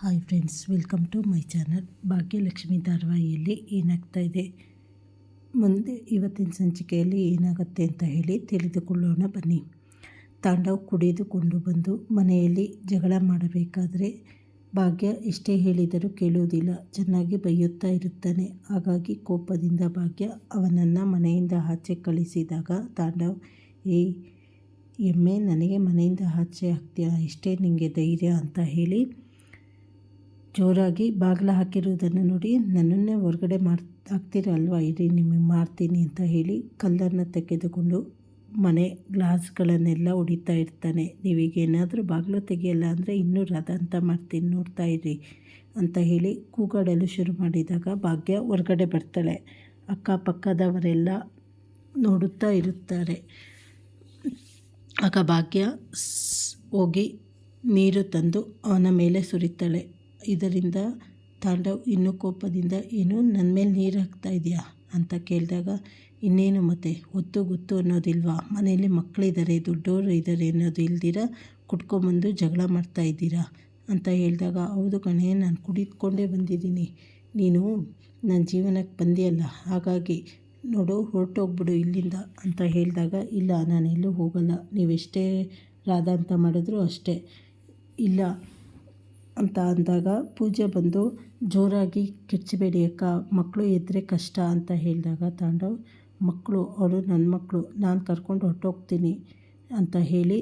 Hi friends, welcome to my channel. Bhagyalakshmi ಧಾರಾವಾಹಿಯಲ್ಲಿ ಏನಾಗ್ತಾ ಇದೆ? ಮುಂದೆ ಇವತ್ತಿನ ಸಂಚಿಕೆಯಲ್ಲಿ ಏನಾಗುತ್ತೆ ಅಂತ ಹೇಳಿ ತಿಳಿದುಕೊಳ್ಳೋಣ. ಬನ್ನಿ. ತಾಂಡವ್ ಕುಡಿದುಕೊಂಡು ಬಂದು ಮನೆಯಲ್ಲಿ ಜಗಳ ಮಾಡಬೇಕಾದರೆ ಭಾಗ್ಯ ಎಷ್ಟೇ ಹೇಳಿದರೂ ಕೇಳುವುದಿಲ್ಲ. ಚೆನ್ನಾಗಿ ಬೈಯುತ್ತಾ ಇರುತ್ತಾನೆ. ಹಾಗಾಗಿ ಕೋಪದಿಂದ ಭಾಗ್ಯ ಅವನನ್ನು ಮನೆಯಿಂದ ಆಚೆ ಕಳಿಸಿದಾಗ ತಾಂಡವ್ ಏ ಎಮ್ಮೆ, ನನಗೆ ಮನೆಯಿಂದ ಆಚೆ ಹಾಕ್ತೀಯ ಇಷ್ಟೇ ನಿಮಗೆ ಧೈರ್ಯ ಅಂತ ಹೇಳಿ ಜೋರಾಗಿ ಬಾಗಿಲ ಹಾಕಿರುವುದನ್ನು ನೋಡಿ, ನನ್ನನ್ನೇ ಹೊರಗಡೆ ಮಾಡ್ ಹಾಕ್ತೀರಲ್ವ ಇರಿ, ನಿಮಗೆ ಮಾಡ್ತೀನಿ ಅಂತ ಹೇಳಿ ಕಲ್ಲನ್ನು ತೆಗೆದುಕೊಂಡು ಮನೆ ಗ್ಲಾಸ್ಗಳನ್ನೆಲ್ಲ ಹೊಡಿತಾ ಇರ್ತಾನೆ. ನೀವೀಗೇನಾದರೂ ಬಾಗಿಲು ತೆಗೆಯಲ್ಲ ಅಂದರೆ ಇನ್ನೂ ರಥ ಅಂತ ಮಾಡ್ತೀನಿ, ನೋಡ್ತಾ ಇರಿ ಅಂತ ಹೇಳಿ ಕೂಗಾಡಲು ಶುರು ಮಾಡಿದಾಗ ಭಾಗ್ಯ ಹೊರಗಡೆ ಬರ್ತಾಳೆ. ಅಕ್ಕಪಕ್ಕದವರೆಲ್ಲ ನೋಡುತ್ತಾ ಇರುತ್ತಾರೆ. ಆಗ ಭಾಗ್ಯ ಹೋಗಿ ನೀರು ತಂದು ಅವನ ಮೇಲೆ ಸುರಿತಾಳೆ. ಇದರಿಂದ ತಾಂಡವ್ ಇನ್ನೂ ಕೋಪದಿಂದ, ಏನು ನನ್ನ ಮೇಲೆ ನೀರು ಹಾಕ್ತಾ ಇದೆಯಾ? ಅಂತ ಕೇಳಿದಾಗ, ಇನ್ನೇನು ಮತ್ತೆ? ಒತ್ತು ಗೊತ್ತು ಅನ್ನೋದಿಲ್ವಾ? ಮನೆಯಲ್ಲಿ ಮಕ್ಕಳಿದ್ದಾರೆ ದೊಡ್ಡವರು ಇದ್ದಾರೆ ಅನ್ನೋದು ಇಲ್ದಿರ? ಕುಟ್ಕೊಂಬಂದು ಜಗಳ ಮಾಡ್ತಾ ಇದ್ದೀರಾ? ಅಂತ ಹೇಳಿದಾಗ, ಹೌದು ಕಣೆ, ನಾನು ಕುಡಿದುಕೊಂಡೇ ಬಂದಿದ್ದೀನಿ. ನೀನು ನನ್ನ ಜೀವನಕ್ಕೆ ಬಂದಿಯಲ್ಲ, ಹಾಗಾಗಿ ನೋಡು, ಹೊರಟೋಗ್ಬಿಡು ಇಲ್ಲಿಂದ. ಅಂತ ಹೇಳಿದಾಗ, ಇಲ್ಲ, ನಾನು ಎಲ್ಲೂ ಹೋಗಲ್ಲ. ನೀವೆಷ್ಟೇ ರಾಧ ಅಂತ ಮಾಡಿದ್ರು ಅಷ್ಟೇ. ಇಲ್ಲ ಅಂತ ಅಂದಾಗ ಪೂಜೆ ಬಂದು ಜೋರಾಗಿ ಕಿರ್ಚಬೇಡಿ ಅಕ್ಕ ಮಕ್ಕಳು ಇದ್ದರೆ ಕಷ್ಟ ಅಂತ ಹೇಳಿದಾಗ ತಾಂಡವ್ ಮಕ್ಕಳು ಅವರು ನನ್ನ ಮಕ್ಕಳು ನಾನು ಕರ್ಕೊಂಡು ಹೊರಟೋಗ್ತೀನಿ ಅಂತ ಹೇಳಿ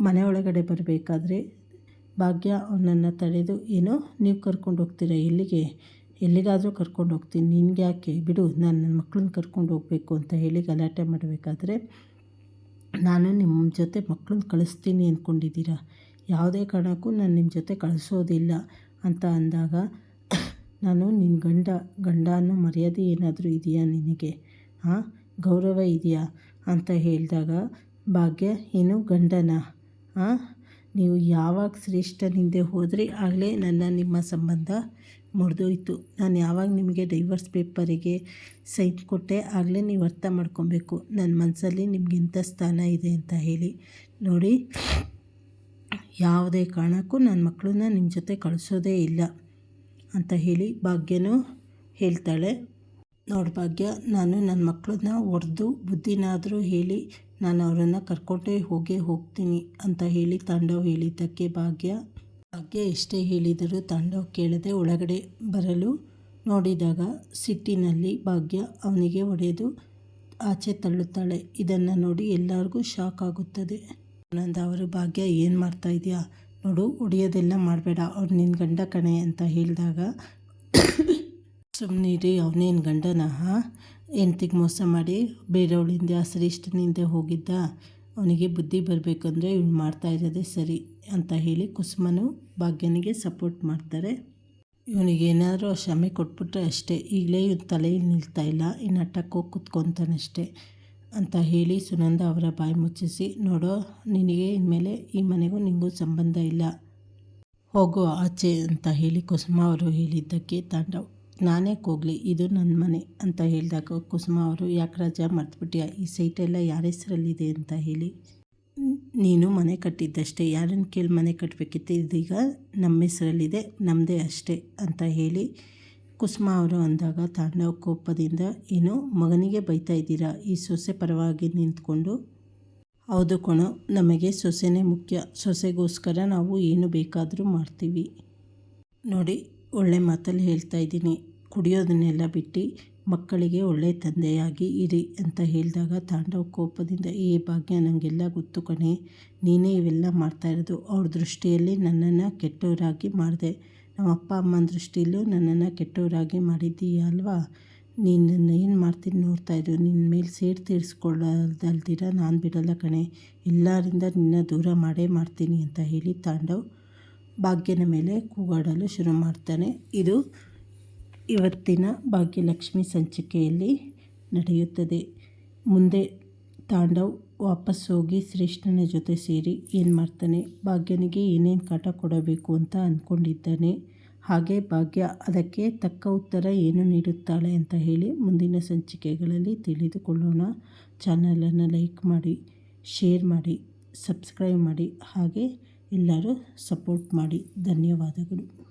ಮನೆ ಒಳಗಡೆ ಬರಬೇಕಾದ್ರೆ, ಭಾಗ್ಯ, ಅವನನ್ನು ತಡೆದು ಏನೋ ನೀವು ಕರ್ಕೊಂಡು ಹೋಗ್ತೀರಾ ಎಲ್ಲಿಗೆ? ಎಲ್ಲಿಗಾದರೂ ಕರ್ಕೊಂಡು ಹೋಗ್ತೀನಿ ನಿನ್ಗೆ ಯಾಕೆ ಬಿಡು, ನಾನು ನನ್ನ ಮಕ್ಕಳನ್ನ ಕರ್ಕೊಂಡು ಹೋಗಬೇಕು ಅಂತ ಹೇಳಿ ಗಲಾಟೆ ಮಾಡಬೇಕಾದ್ರೆ, ನಾನು ನಿಮ್ಮ ಜೊತೆ ಮಕ್ಕಳನ್ನ ಕಳಿಸ್ತೀನಿ ಅಂದ್ಕೊಂಡಿದ್ದೀರಾ ಯಾವುದೇ ಕಾರಣಕ್ಕೂ ನಾನು ನಿಮ್ಮ ಜೊತೆ ಕಳಿಸೋದಿಲ್ಲ ಅಂತ ಅಂದಾಗ, ನಾನು ನಿನ್ನ ಗಂಡ ಗಂಡ ಅನ್ನೋ ಮರ್ಯಾದೆ ಏನಾದರೂ ಇದೆಯಾ ನಿನಗೆ? ಹಾಂ ಗೌರವ ಇದೆಯಾ? ಅಂತ ಹೇಳಿದಾಗ, ಭಾಗ್ಯ ಏನು ಗಂಡನ? ಹಾಂ ನೀವು ಯಾವಾಗ ಶ್ರೇಷ್ಠನಿಂದೆ ಹೋದರೆ ಆಗಲೇ ನನ್ನ ನಿಮ್ಮ ಸಂಬಂಧ ಮುರಿದೋಯ್ತು. ನಾನು ಯಾವಾಗ ನಿಮಗೆ ಡೈವರ್ಸ್ ಪೇಪರಿಗೆ ಸೈನ್ ಕೊಟ್ಟೆ ಆಗಲೇ ನೀವು ಅರ್ಥ ಮಾಡ್ಕೊಬೇಕು. ನನ್ನ ಮನಸ್ಸಲ್ಲಿ ನಿಮ್ಗೆ ಇಂಥ ಸ್ಥಾನ ಇದೆ ಅಂತ ಹೇಳಿ. ನೋಡಿ ಯಾವುದೇ ಕಾರಣಕ್ಕೂ ನನ್ನ ಮಕ್ಕಳನ್ನ ನಿಮ್ಮ ಜೊತೆ ಕಳಿಸೋದೇ ಇಲ್ಲ ಅಂತ ಹೇಳಿ ಭಾಗ್ಯನೂ ಹೇಳ್ತಾಳೆ. ನೋಡಿ ಭಾಗ್ಯ, ನಾನು ನನ್ನ ಮಕ್ಕಳನ್ನ ಹೊಡೆದು ಬುದ್ಧಿನಾದರೂ ಹೇಳಿ ನಾನು ಅವರನ್ನು ಕರ್ಕೊಂಡೇ ಹೋಗೇ ಹೋಗ್ತೀನಿ ಅಂತ ಹೇಳಿ ತಾಂಡವ್ ಹೇಳಿದ್ದಕ್ಕೆ ಭಾಗ್ಯ. ಭಾಗ್ಯ ಎಷ್ಟೇ ಹೇಳಿದರೂ ತಾಂಡವ್ ಕೇಳದೆ ಒಳಗಡೆ ಬರಲು ನೋಡಿದಾಗ ಸಿಟ್ಟಿನಲ್ಲಿ ಭಾಗ್ಯ ಅವನಿಗೆ ಒಡೆದು ಆಚೆ ತಳ್ಳುತ್ತಾಳೆ. ಇದನ್ನು ನೋಡಿ ಎಲ್ಲರಿಗೂ ಶಾಕ್ ಆಗುತ್ತದೆ. ಆನಂದ, ಅವರು ಭಾಗ್ಯ, ಏನು ಮಾಡ್ತಾ ಇದೆಯಾ? ನೋಡು ಹೊಡಿಯೋದೆಲ್ಲ ಮಾಡಬೇಡ. ಅವ್ರು ನಿನ್ನ ಗಂಡ ಕಣೆ ಅಂತ ಹೇಳಿದಾಗ ಸುಮ್ಮನಿರಿ ಅವನೇನು ಗಂಡನ ಹೆಂಡ್ತಿಗೆ ಮೋಸ ಮಾಡಿ, ಬೇರೆಯವಳಿಂದ, ಶ್ರೇಷ್ಠನಿಂದ ಹೋಗಿದ್ದ, ಅವನಿಗೆ ಬುದ್ಧಿ ಬರಬೇಕಂದ್ರೆ ಇವ್ನು ಮಾಡ್ತಾ ಇರೋದೇ ಸರಿ ಅಂತ ಹೇಳಿ ಕುಸುಮನು ಭಾಗ್ಯನಿಗೆ ಸಪೋರ್ಟ್ ಮಾಡ್ತಾರೆ. ಇವನಿಗೆ ಏನಾದರೂ ಕ್ಷಮೆ ಕೊಟ್ಬಿಟ್ರೆ ಅಷ್ಟೇ. ಈಗಲೇ ಇವ್ನ ತಲೆಯಲ್ಲಿ ನಿಲ್ತಾ ಇಲ್ಲ ಇನ್ನು ಅಟ್ಟಕ್ಕೆ ಹೋಗಿ ಕುತ್ಕೊತಾನಷ್ಟೇ. ಅಂತ ಹೇಳಿ ಸುನಂದ ಅವರ ಬಾಯಿ ಮುಚ್ಚಿಸಿ, ನೋಡೋ, ನಿನಗೆ ಇನ್ಮೇಲೆ ಈ ಮನೆಗೂ ನಿಂಗೂ ಸಂಬಂಧ ಇಲ್ಲ. ಹೋಗು ಆಚೆ ಅಂತ ಹೇಳಿ ಕುಸುಮ ಅವರು ಹೇಳಿದ್ದಕ್ಕೆ ತಾಂಡವ್ ನಾನೇ ಹೋಗಲಿ ಇದು ನನ್ನ ಮನೆ ಅಂತ ಹೇಳಿದಾಗ ಕುಸುಮ ಅವರು, ಯಾಕೆ ರಾಜ ಮರ್ತುಬಿಟ್ಟಿಯ ಈ ಸೈಟೆಲ್ಲ ಯಾರ ಹೆಸರಲ್ಲಿದೆ ಅಂತ ಹೇಳಿ, ನೀನು ಮನೆ ಕಟ್ಟಿದ್ದಷ್ಟೇ ಯಾರನ್ನು ಕೇಳಿ ಮನೆ ಕಟ್ಟಬೇಕಿತ್ತು ಇದೀಗ ನಮ್ಮ ಹೆಸರಲ್ಲಿದೆ ನಮ್ಮದೇ ಅಷ್ಟೇ ಅಂತ ಹೇಳಿ ಕುಸುಮ ಅವರು ಅಂದಾಗ, ತಾಂಡವ ಕೋಪದಿಂದ ಏನು ಮಗನಿಗೆ ಬೈತಾ ಇದ್ದೀರಾ? ಈ ಸೊಸೆ ಪರವಾಗಿ ನಿಂತ್ಕೊಂಡು, ಹೌದು ಕಣೋ, ನಮಗೆ ಸೊಸೆನೇ ಮುಖ್ಯ. ಸೊಸೆಗೋಸ್ಕರ ನಾವು ಏನು ಬೇಕಾದರೂ ಮಾಡ್ತೀವಿ. ನೋಡಿ, ಒಳ್ಳೆ ಮಾತಲ್ಲಿ ಹೇಳ್ತಾ ಇದ್ದೀನಿ. ಕುಡಿಯೋದನ್ನೆಲ್ಲ ಬಿಟ್ಟು ಮಕ್ಕಳಿಗೆ ಒಳ್ಳೆ ತಂದೆಯಾಗಿ ಇರಿ ಅಂತ ಹೇಳಿದಾಗ, ತಾಂಡವ ಕೋಪದಿಂದ ಈ ಭಾಗ್ಯ ನನಗೆಲ್ಲ ಗೊತ್ತು ಕಣೆ. ನೀನೇ ಇವೆಲ್ಲ ಮಾಡ್ತಾ ಇರೋದು. ಅವ್ರ ದೃಷ್ಟಿಯಲ್ಲಿ ನನ್ನನ್ನು ಕೆಟ್ಟವರಾಗಿ ಮಾಡಿದೆ. ನಮ್ಮ ಅಪ್ಪ ಅಮ್ಮನ ದೃಷ್ಟಿಯಲ್ಲೂ ನನ್ನನ್ನು ಕೆಟ್ಟವರಾಗಿ ಮಾಡಿದ್ದೀಯ ಅಲ್ವಾ ನೀನು ಏನು ಮಾಡ್ತೀನಿ ನೋಡ್ತಾ ಇದ್ದೀವಿ ನಿನ್ನ ಮೇಲೆ ಸೇರ್ ತೀರಿಸ್ಕೊಳ್ಳೋದಲ್ದಿರ ನಾನು ಬಿಡಲ್ಲ ಕಣೆ. ಎಲ್ಲರಿಂದ ನಿನ್ನ ದೂರ ಮಾಡೇ ಮಾಡ್ತೀನಿ ಅಂತ ಹೇಳಿ ತಾಂಡವ್ ಭಾಗ್ಯನ ಮೇಲೆ ಕೂಗಾಡಲು ಶುರು ಮಾಡ್ತಾನೆ. ಇದು ಇವತ್ತಿನ ಭಾಗ್ಯಲಕ್ಷ್ಮಿ ಸಂಚಿಕೆಯಲ್ಲಿ ನಡೆಯುತ್ತದೆ. ಮುಂದೆ ತಾಂಡವ್ ವಾಪಸ್ ಹೋಗಿ ಶ್ರೇಷ್ಠನ ಜೊತೆ ಸೇರಿ ಏನು ಮಾಡ್ತಾನೆ? ಭಾಗ್ಯನಿಗೆ ಏನೇನು ಕಾಟ ಕೊಡಬೇಕು ಅಂತ ಅಂದ್ಕೊಂಡಿದ್ದಾನೆ ಹಾಗೆ ಭಾಗ್ಯ ಅದಕ್ಕೆ ತಕ್ಕ ಉತ್ತರ ಏನು ನೀಡುತ್ತಾಳೆ ಅಂತ ಹೇಳಿ ಮುಂದಿನ ಸಂಚಿಕೆಗಳಲ್ಲಿ ತಿಳಿದುಕೊಳ್ಳೋಣ. ಚಾನಲನ್ನು ಲೈಕ್ ಮಾಡಿ, ಶೇರ್ ಮಾಡಿ, ಸಬ್ಸ್ಕ್ರೈಬ್ ಮಾಡಿ, ಹಾಗೆ ಎಲ್ಲರೂ ಸಪೋರ್ಟ್ ಮಾಡಿ. ಧನ್ಯವಾದಗಳು.